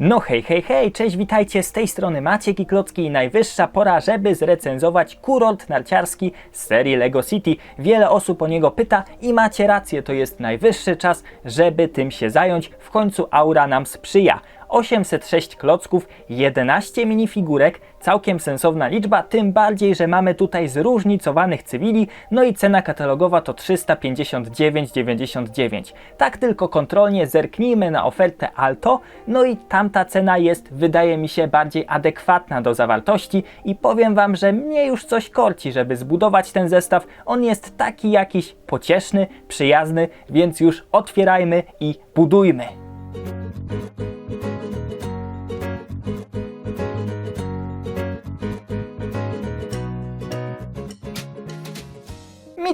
No hej, hej, hej, cześć, witajcie, z tej strony Maciek i Klocki i najwyższa pora, żeby zrecenzować kurort narciarski z serii LEGO City. Wiele osób o niego pyta i macie rację, to jest najwyższy czas, żeby tym się zająć, w końcu aura nam sprzyja. 806 klocków, 11 minifigurek, całkiem sensowna liczba, tym bardziej, że mamy tutaj zróżnicowanych cywili, no i cena katalogowa to 359,99. Tak tylko kontrolnie zerknijmy na ofertę Alto, no i tamta cena jest, wydaje mi się, bardziej adekwatna do zawartości i powiem Wam, że mnie już coś korci, żeby zbudować ten zestaw. On jest taki jakiś pocieszny, przyjazny, więc już otwierajmy i budujmy.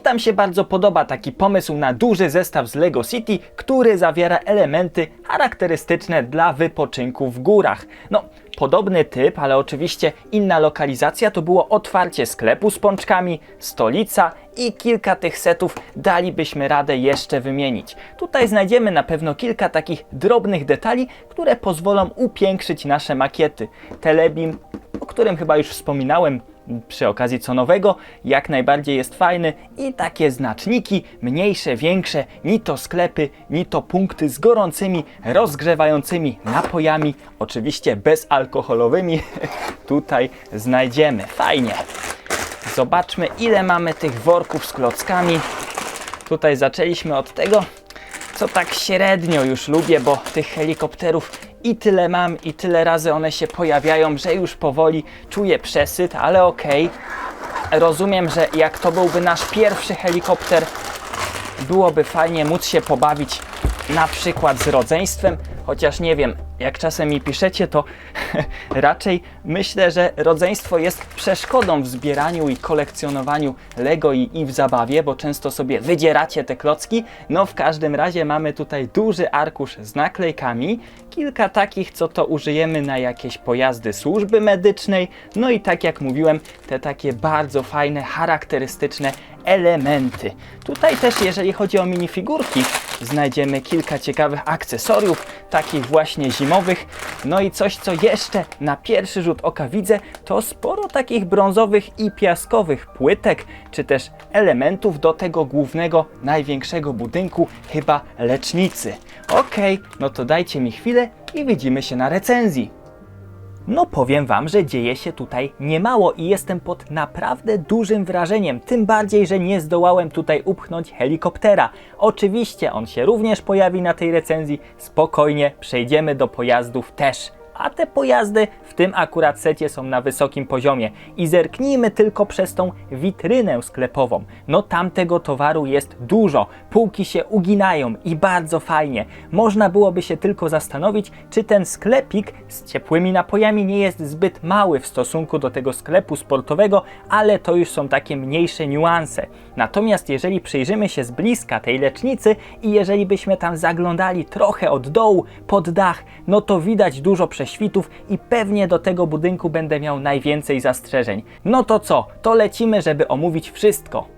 Tam się bardzo podoba taki pomysł na duży zestaw z Lego City, który zawiera elementy charakterystyczne dla wypoczynku w górach. No, podobny typ, ale oczywiście inna lokalizacja to było otwarcie sklepu z pączkami, stolica i kilka tych setów dalibyśmy radę jeszcze wymienić. Tutaj znajdziemy na pewno kilka takich drobnych detali, które pozwolą upiększyć nasze makiety. Telebim, o którym chyba już wspominałem przy okazji co nowego, jak najbardziej jest fajny i takie znaczniki, mniejsze, większe, ni to sklepy, ni to punkty z gorącymi, rozgrzewającymi napojami, oczywiście bezalkoholowymi, tutaj znajdziemy. Fajnie. Zobaczmy ile mamy tych worków z klockami. Tutaj zaczęliśmy od tego, co tak średnio już lubię, bo tych helikopterów i tyle mam, i tyle razy one się pojawiają, że już powoli czuję przesyt, ale okej. Rozumiem, że jak to byłby nasz pierwszy helikopter, byłoby fajnie móc się pobawić na przykład z rodzeństwem, chociaż nie wiem, jak czasem mi piszecie, to raczej myślę, że rodzeństwo jest przeszkodą w zbieraniu i kolekcjonowaniu Lego i, i w zabawie, bo często sobie wydzieracie te klocki. No w każdym razie mamy tutaj duży arkusz z naklejkami, kilka takich, co to użyjemy na jakieś pojazdy służby medycznej, no i tak jak mówiłem, te takie bardzo fajne, charakterystyczne elementy. Tutaj też, jeżeli chodzi o minifigurki, znajdziemy kilka ciekawych akcesoriów, takich właśnie zimowych. No i coś, co jeszcze na pierwszy rzut oka widzę, to sporo takich brązowych i piaskowych płytek, czy też elementów do tego głównego, największego budynku, chyba lecznicy. Okej, no to dajcie mi chwilę i widzimy się na recenzji. No powiem Wam, że dzieje się tutaj niemało i jestem pod naprawdę dużym wrażeniem, tym bardziej, że nie zdołałem tutaj upchnąć helikoptera. Oczywiście on się również pojawi na tej recenzji, spokojnie przejdziemy do pojazdów też. A te pojazdy w tym akurat secie są na wysokim poziomie. I zerknijmy tylko przez tą witrynę sklepową. No tamtego towaru jest dużo, półki się uginają i bardzo fajnie. Można byłoby się tylko zastanowić, czy ten sklepik z ciepłymi napojami nie jest zbyt mały w stosunku do tego sklepu sportowego, ale to już są takie mniejsze niuanse. Natomiast jeżeli przyjrzymy się z bliska tej lecznicy i jeżeli byśmy tam zaglądali trochę od dołu, pod dach, no to widać dużo prześwitów i pewnie do tego budynku będę miał najwięcej zastrzeżeń. No to co? To lecimy, żeby omówić wszystko.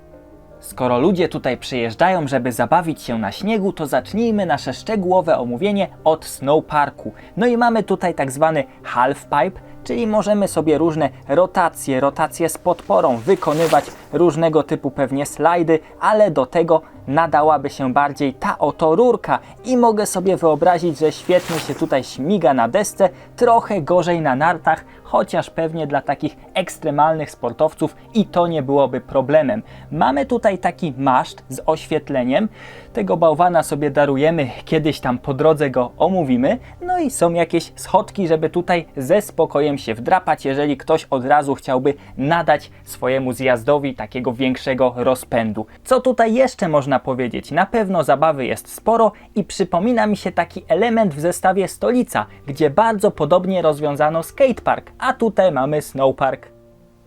Skoro ludzie tutaj przyjeżdżają, żeby zabawić się na śniegu, to zacznijmy nasze szczegółowe omówienie od snowparku. No i mamy tutaj tak zwany halfpipe, czyli możemy sobie różne rotacje, rotacje z podporą wykonywać, różnego typu pewnie slajdy, ale do tego nadałaby się bardziej ta oto rurka. I mogę sobie wyobrazić, że świetnie się tutaj śmiga na desce, trochę gorzej na nartach, chociaż pewnie dla takich ekstremalnych sportowców i to nie byłoby problemem. Mamy tutaj taki maszt z oświetleniem, tego bałwana sobie darujemy, kiedyś tam po drodze go omówimy, no i są jakieś schodki, żeby tutaj ze spokojem się wdrapać, jeżeli ktoś od razu chciałby nadać swojemu zjazdowi takiego większego rozpędu. Co tutaj jeszcze można powiedzieć? Na pewno zabawy jest sporo i przypomina mi się taki element w zestawie Stolica, gdzie bardzo podobnie rozwiązano skatepark, a tutaj mamy snowpark.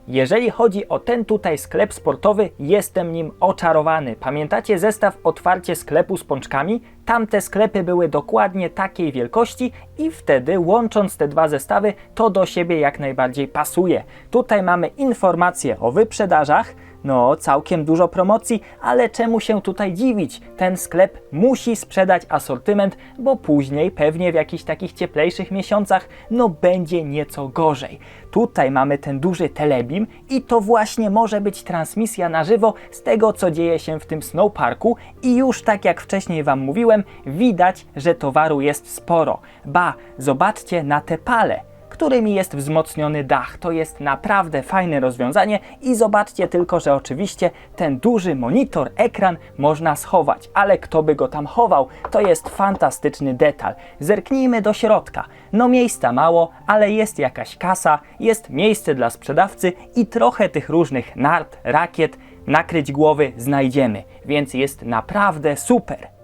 Jeżeli chodzi o ten tutaj sklep sportowy, jestem nim oczarowany. Pamiętacie zestaw otwarcie sklepu z pączkami? Tamte sklepy były dokładnie takiej wielkości i wtedy łącząc te dwa zestawy to do siebie jak najbardziej pasuje. Tutaj mamy informacje o wyprzedażach, no, całkiem dużo promocji, ale czemu się tutaj dziwić? Ten sklep musi sprzedać asortyment, bo później, pewnie w jakichś takich cieplejszych miesiącach, no będzie nieco gorzej. Tutaj mamy ten duży telebim i to właśnie może być transmisja na żywo z tego, co dzieje się w tym snowparku i już tak jak wcześniej Wam mówiłem, widać, że towaru jest sporo. Ba, zobaczcie na te pale którymi jest wzmocniony dach. To jest naprawdę fajne rozwiązanie i zobaczcie tylko, że oczywiście ten duży monitor, ekran można schować, ale kto by go tam chował? To jest fantastyczny detal. Zerknijmy do środka. No miejsca mało, ale jest jakaś kasa, jest miejsce dla sprzedawcy i trochę tych różnych nart, rakiet, nakryć głowy znajdziemy, więc jest naprawdę super.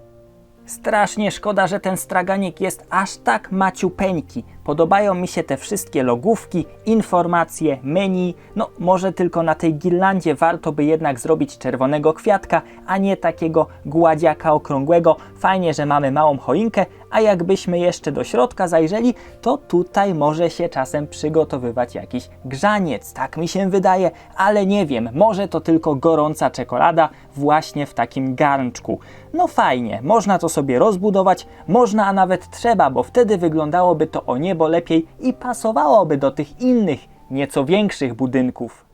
Strasznie szkoda, że ten straganik jest aż tak maciupeńki. Podobają mi się te wszystkie logówki, informacje, menu. No, może tylko na tej girlandzie warto by jednak zrobić czerwonego kwiatka, a nie takiego gładziaka okrągłego. Fajnie, że mamy małą choinkę, a jakbyśmy jeszcze do środka zajrzeli, to tutaj może się czasem przygotowywać jakiś grzaniec. Tak mi się wydaje, ale nie wiem, może to tylko gorąca czekolada właśnie w takim garnczku. No fajnie, można to sobie rozbudować, można, a nawet trzeba, bo wtedy wyglądałoby to o niebo lepiej i pasowałoby do tych innych, nieco większych budynków.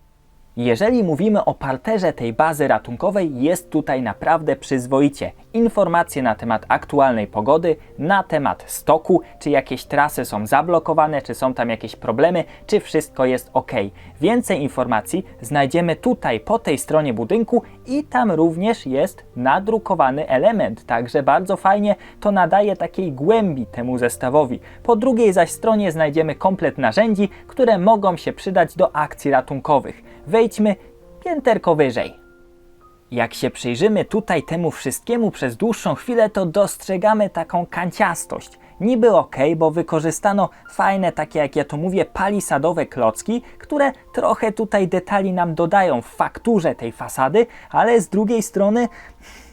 Jeżeli mówimy o parterze tej bazy ratunkowej, jest tutaj naprawdę przyzwoicie. Informacje na temat aktualnej pogody, na temat stoku, czy jakieś trasy są zablokowane, czy są tam jakieś problemy, czy wszystko jest ok. Więcej informacji znajdziemy tutaj po tej stronie budynku i tam również jest nadrukowany element, także bardzo fajnie to nadaje takiej głębi temu zestawowi. Po drugiej zaś stronie znajdziemy komplet narzędzi, które mogą się przydać do akcji ratunkowych. Wejdźmy pięterko wyżej. Jak się przyjrzymy tutaj temu wszystkiemu przez dłuższą chwilę, to dostrzegamy taką kanciastość. Niby ok, bo wykorzystano fajne, takie jak ja to mówię, palisadowe klocki, które trochę tutaj detali nam dodają w fakturze tej fasady, ale z drugiej strony,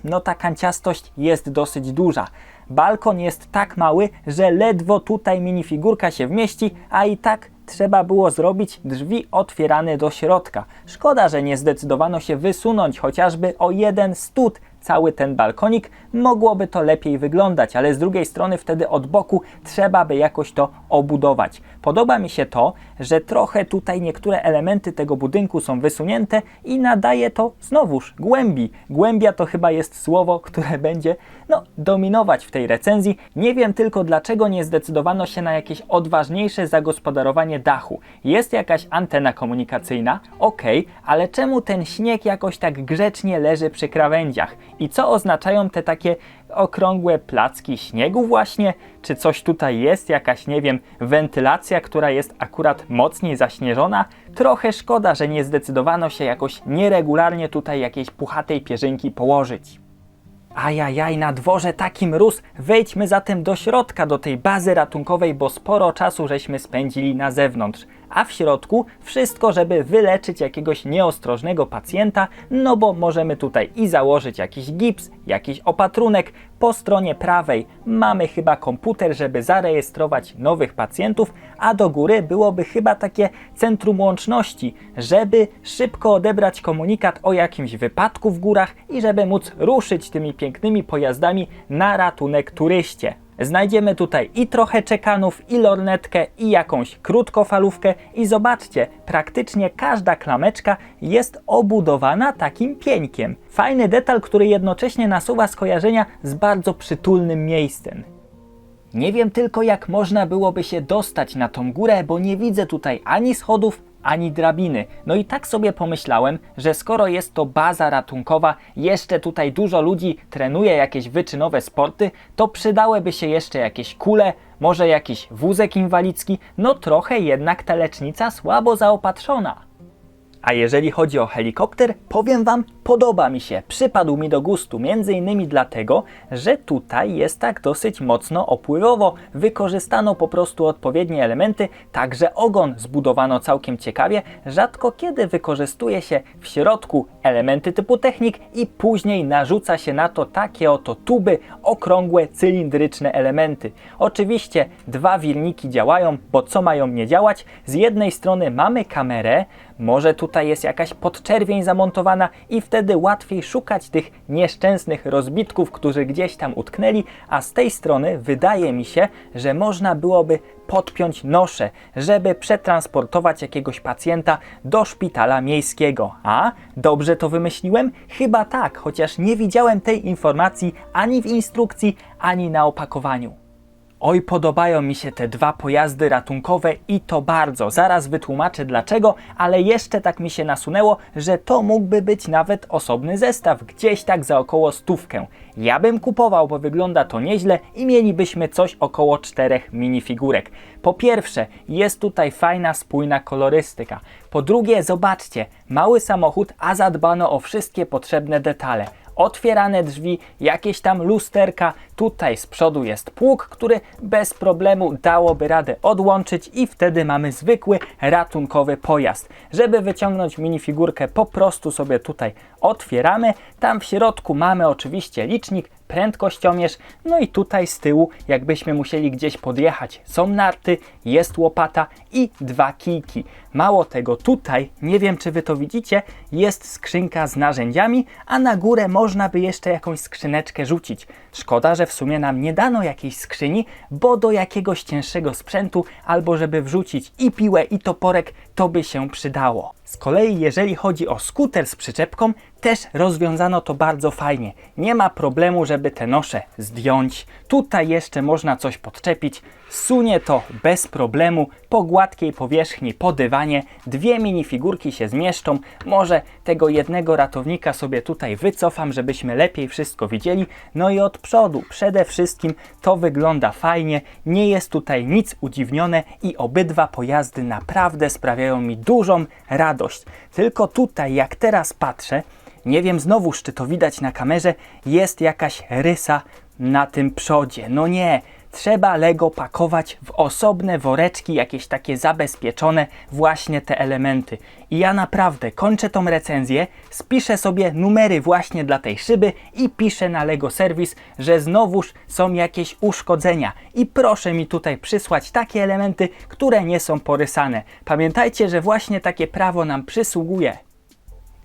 no ta kanciastość jest dosyć duża. Balkon jest tak mały, że ledwo tutaj minifigurka się wmieści, a i tak trzeba było zrobić drzwi otwierane do środka. Szkoda, że nie zdecydowano się wysunąć chociażby o jeden stód cały ten balkonik, mogłoby to lepiej wyglądać, ale z drugiej strony wtedy od boku trzeba by jakoś to obudować. Podoba mi się to, że trochę tutaj niektóre elementy tego budynku są wysunięte i nadaje to znowuż głębi. Głębia to chyba jest słowo, które będzie no, dominować w tej recenzji. Nie wiem tylko dlaczego nie zdecydowano się na jakieś odważniejsze zagospodarowanie dachu. Jest jakaś antena komunikacyjna, ok, ale czemu ten śnieg jakoś tak grzecznie leży przy krawędziach? I co oznaczają te takie okrągłe placki śniegu właśnie? Czy coś tutaj jest, jakaś, nie wiem, wentylacja, która jest akurat mocniej zaśnieżona? Trochę szkoda, że nie zdecydowano się jakoś nieregularnie tutaj jakiejś puchatej pierzynki położyć. Ajajaj, na dworze taki mróz. Wejdźmy zatem do środka, do tej bazy ratunkowej, bo sporo czasu żeśmy spędzili na zewnątrz. A w środku wszystko, żeby wyleczyć jakiegoś nieostrożnego pacjenta, no bo możemy tutaj i założyć jakiś gips, jakiś opatrunek. Po stronie prawej mamy chyba komputer, żeby zarejestrować nowych pacjentów, a do góry byłoby chyba takie centrum łączności, żeby szybko odebrać komunikat o jakimś wypadku w górach i żeby móc ruszyć tymi pięknymi pojazdami na ratunek turyście. Znajdziemy tutaj i trochę czekanów, i lornetkę, i jakąś krótkofalówkę i zobaczcie, praktycznie każda klameczka jest obudowana takim pieńkiem. Fajny detal, który jednocześnie nasuwa skojarzenia z bardzo przytulnym miejscem. Nie wiem tylko jak można byłoby się dostać na tą górę, bo nie widzę tutaj ani schodów, ani drabiny. No i tak sobie pomyślałem, że skoro jest to baza ratunkowa, jeszcze tutaj dużo ludzi trenuje jakieś wyczynowe sporty, to przydałyby się jeszcze jakieś kule, może jakiś wózek inwalidzki, no trochę jednak ta lecznica słabo zaopatrzona. A jeżeli chodzi o helikopter, powiem Wam, podoba mi się, przypadł mi do gustu, między innymi dlatego, że tutaj jest tak dosyć mocno opływowo, wykorzystano po prostu odpowiednie elementy, także ogon zbudowano całkiem ciekawie, rzadko kiedy wykorzystuje się w środku elementy typu technik i później narzuca się na to takie oto tuby, okrągłe, cylindryczne elementy. Oczywiście dwa wirniki działają, bo co mają nie działać? Z jednej strony mamy kamerę, może tutaj jest jakaś podczerwień zamontowana i wtedy łatwiej szukać tych nieszczęsnych rozbitków, którzy gdzieś tam utknęli, a z tej strony wydaje mi się, że można byłoby podpiąć noszę, żeby przetransportować jakiegoś pacjenta do szpitala miejskiego. A? Dobrze to wymyśliłem? Chyba tak, chociaż nie widziałem tej informacji ani w instrukcji, ani na opakowaniu. Oj, podobają mi się te dwa pojazdy ratunkowe i to bardzo. Zaraz wytłumaczę dlaczego, ale jeszcze tak mi się nasunęło, że to mógłby być nawet osobny zestaw, gdzieś tak za około stówkę. Ja bym kupował, bo wygląda to nieźle i mielibyśmy coś około czterech minifigurek. Po pierwsze, jest tutaj fajna, spójna kolorystyka. Po drugie, zobaczcie, mały samochód, a zadbano o wszystkie potrzebne detale otwierane drzwi, jakieś tam lusterka. Tutaj z przodu jest pług, który bez problemu dałoby radę odłączyć i wtedy mamy zwykły ratunkowy pojazd. Żeby wyciągnąć minifigurkę, po prostu sobie tutaj otwieramy. Tam w środku mamy oczywiście licznik, prędkościomierz, no i tutaj z tyłu, jakbyśmy musieli gdzieś podjechać, są narty, jest łopata i dwa kijki. Mało tego, tutaj, nie wiem czy wy to widzicie, jest skrzynka z narzędziami, a na górę można by jeszcze jakąś skrzyneczkę rzucić. Szkoda, że w sumie nam nie dano jakiejś skrzyni, bo do jakiegoś cięższego sprzętu albo żeby wrzucić i piłę i toporek, to by się przydało. Z kolei jeżeli chodzi o skuter z przyczepką, też rozwiązano to bardzo fajnie. Nie ma problemu, żeby te nosze zdjąć. Tutaj jeszcze można coś podczepić. Sunie to bez problemu po gładkiej powierzchni, po dywanie. Dwie minifigurki się zmieszczą. Może tego jednego ratownika sobie tutaj wycofam, żebyśmy lepiej wszystko widzieli. No i od przodu przede wszystkim to wygląda fajnie. Nie jest tutaj nic udziwnione i obydwa pojazdy naprawdę sprawiają mi dużą radość. Tylko tutaj, jak teraz patrzę, nie wiem znowuż, czy to widać na kamerze, jest jakaś rysa na tym przodzie. No nie, trzeba Lego pakować w osobne woreczki, jakieś takie zabezpieczone, właśnie te elementy. I ja naprawdę kończę tą recenzję, spiszę sobie numery właśnie dla tej szyby i piszę na Lego Service, że znowuż są jakieś uszkodzenia. I proszę mi tutaj przysłać takie elementy, które nie są porysane. Pamiętajcie, że właśnie takie prawo nam przysługuje.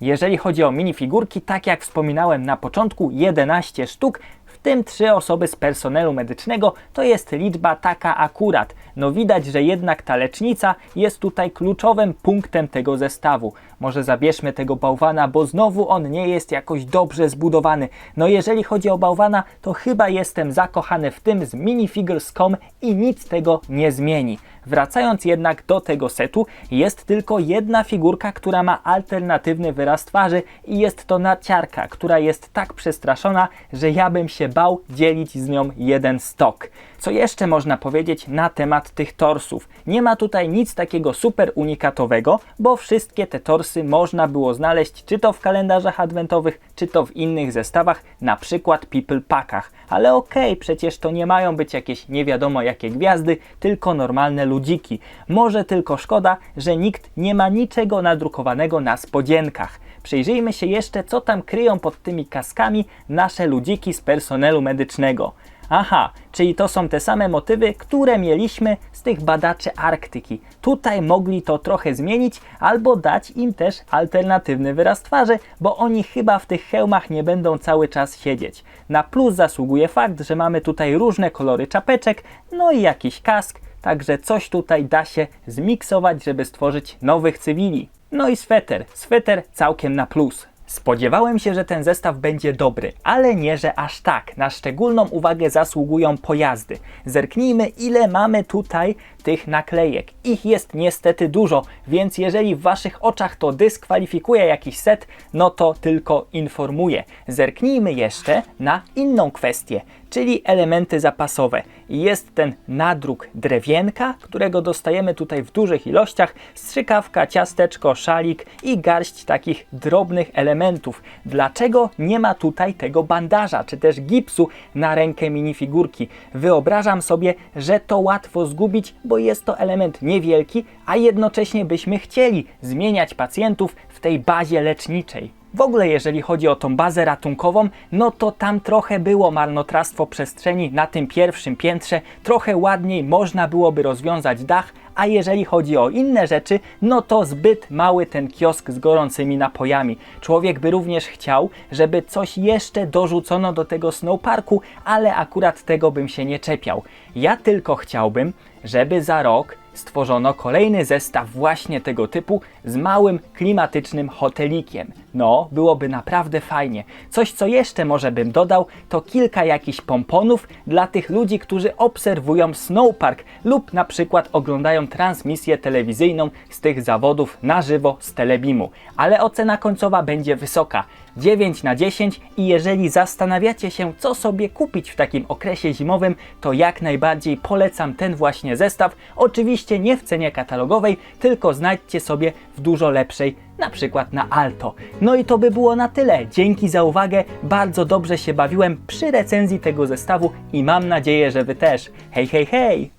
Jeżeli chodzi o minifigurki, tak jak wspominałem na początku, 11 sztuk, tym 3 osoby z personelu medycznego, to jest liczba taka akurat. No widać, że jednak ta lecznica jest tutaj kluczowym punktem tego zestawu. Może zabierzmy tego bałwana, bo znowu on nie jest jakoś dobrze zbudowany. No jeżeli chodzi o bałwana, to chyba jestem zakochany w tym z minifigures.com i nic tego nie zmieni. Wracając jednak do tego setu, jest tylko jedna figurka, która ma alternatywny wyraz twarzy i jest to naciarka, która jest tak przestraszona, że ja bym się bał dzielić z nią jeden stok. Co jeszcze można powiedzieć na temat tych torsów? Nie ma tutaj nic takiego super unikatowego, bo wszystkie te torsy można było znaleźć czy to w kalendarzach adwentowych, czy to w innych zestawach, na przykład People Packach. Ale okej, okay, przecież to nie mają być jakieś nie wiadomo jakie gwiazdy, tylko normalne ludziki. Może tylko szkoda, że nikt nie ma niczego nadrukowanego na spodzienkach. Przyjrzyjmy się jeszcze, co tam kryją pod tymi kaskami nasze ludziki z personelu medycznego. Aha, czyli to są te same motywy, które mieliśmy z tych badaczy Arktyki. Tutaj mogli to trochę zmienić albo dać im też alternatywny wyraz twarzy, bo oni chyba w tych hełmach nie będą cały czas siedzieć. Na plus zasługuje fakt, że mamy tutaj różne kolory czapeczek, no i jakiś kask, także coś tutaj da się zmiksować, żeby stworzyć nowych cywili. No i sweter, sweter całkiem na plus. Spodziewałem się, że ten zestaw będzie dobry, ale nie, że aż tak. Na szczególną uwagę zasługują pojazdy. Zerknijmy, ile mamy tutaj tych naklejek. Ich jest niestety dużo, więc jeżeli w Waszych oczach to dyskwalifikuje jakiś set, no to tylko informuję. Zerknijmy jeszcze na inną kwestię, czyli elementy zapasowe. Jest ten nadruk drewienka, którego dostajemy tutaj w dużych ilościach, strzykawka, ciasteczko, szalik i garść takich drobnych elementów. Dlaczego nie ma tutaj tego bandaża, czy też gipsu na rękę minifigurki? Wyobrażam sobie, że to łatwo zgubić, bo jest to element niewielki, a jednocześnie byśmy chcieli zmieniać pacjentów w tej bazie leczniczej. W ogóle jeżeli chodzi o tą bazę ratunkową, no to tam trochę było marnotrawstwo przestrzeni na tym pierwszym piętrze, trochę ładniej można byłoby rozwiązać dach, a jeżeli chodzi o inne rzeczy, no to zbyt mały ten kiosk z gorącymi napojami. Człowiek by również chciał, żeby coś jeszcze dorzucono do tego snowparku, ale akurat tego bym się nie czepiał. Ja tylko chciałbym, żeby za rok stworzono kolejny zestaw właśnie tego typu z małym klimatycznym hotelikiem. No, byłoby naprawdę fajnie. Coś, co jeszcze może bym dodał, to kilka jakichś pomponów dla tych ludzi, którzy obserwują snowpark lub na przykład oglądają transmisję telewizyjną z tych zawodów na żywo z Telebimu. Ale ocena końcowa będzie wysoka. 9 na 10 i jeżeli zastanawiacie się, co sobie kupić w takim okresie zimowym, to jak najbardziej polecam ten właśnie zestaw. Oczywiście nie w cenie katalogowej, tylko znajdźcie sobie w dużo lepszej, na przykład na Alto. No i to by było na tyle. Dzięki za uwagę, bardzo dobrze się bawiłem przy recenzji tego zestawu i mam nadzieję, że Wy też. Hej, hej, hej!